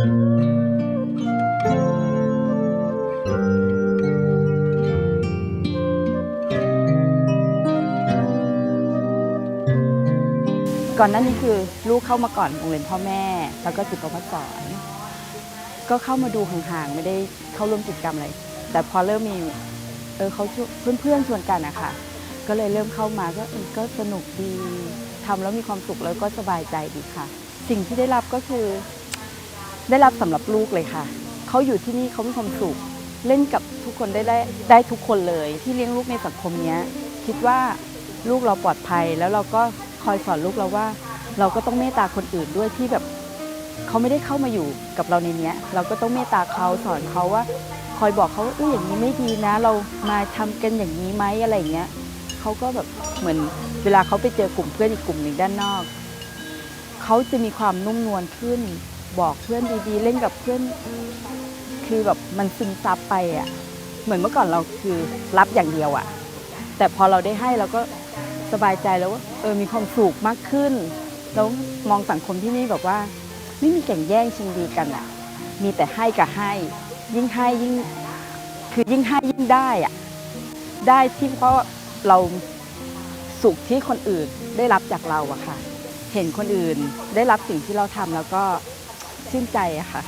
ก่อนหน้านี้คือลูกเข้ามาก่อนโรงเรียนพ่อแม่ แล้วก็จิตประพัฒสอนก็เข้ามาดูห่างๆไม่ได้เข้าร่วมกิจกรรมอะไรแต่พอเริ่มมีเออเขาเพื่อนๆชวนกันนะคะก็เลยเริ่มเข้ามาก็ก็สนุกดีทำแล้วมีความสุขแล้วก็สบายใจดีค่ะ สิ่งที่ได้รับก็คือ ได้รับสำหรับลูกเลยค่ะ เขาอยู่ที่นี่เขามีความสุข เล่นกับทุกคนได้ได้ได้ทุกคนเลย ที่เลี้ยงลูกในสังคมนี้คิดว่าลูกเราปลอดภัย แล้วเราก็คอยสอนลูกเราว่า เราก็ต้องเมตตาคนอื่นด้วยที่แบบเขาไม่ได้เข้ามาอยู่กับเราในนี้เราก็ต้องเมตตาเขาสอนเขาว่า คอยบอกเขาว่าเอออย่างนี้ไม่ดีนะ เรามาทำกันอย่างนี้ไหมอะไรเงี้ยเขาก็แบบเหมือนเวลาเขาไปเจอกลุ่มเพื่อนอีกกลุ่มหนึ่งด้านนอกเขาจะมีความนุ่มนวลขึ้น บอกเพื่อนดีๆ เล่นกับเพื่อนคือแบบมันซึมซับไปอะเหมือนเมื่อก่อนเราคือรับอย่างเดียวอะ แต่พอเราได้ให้เราก็สบายใจแล้วว่าเออมีความสุขมากขึ้น แล้วมองสังคมที่นี่แบบว่า ไม่มีแข่งแย่งชิงดีกันอะ มีแต่ให้กับให้ ยิ่งให้ยิ่งคือยิ่งให้ยิ่งได้อะได้ที่เพราะเราสุขที่คนอื่นได้รับจากเราอะค่ะ เห็นคนอื่นได้รับสิ่งที่เราทำแล้วก็ ชื่นใจค่ะ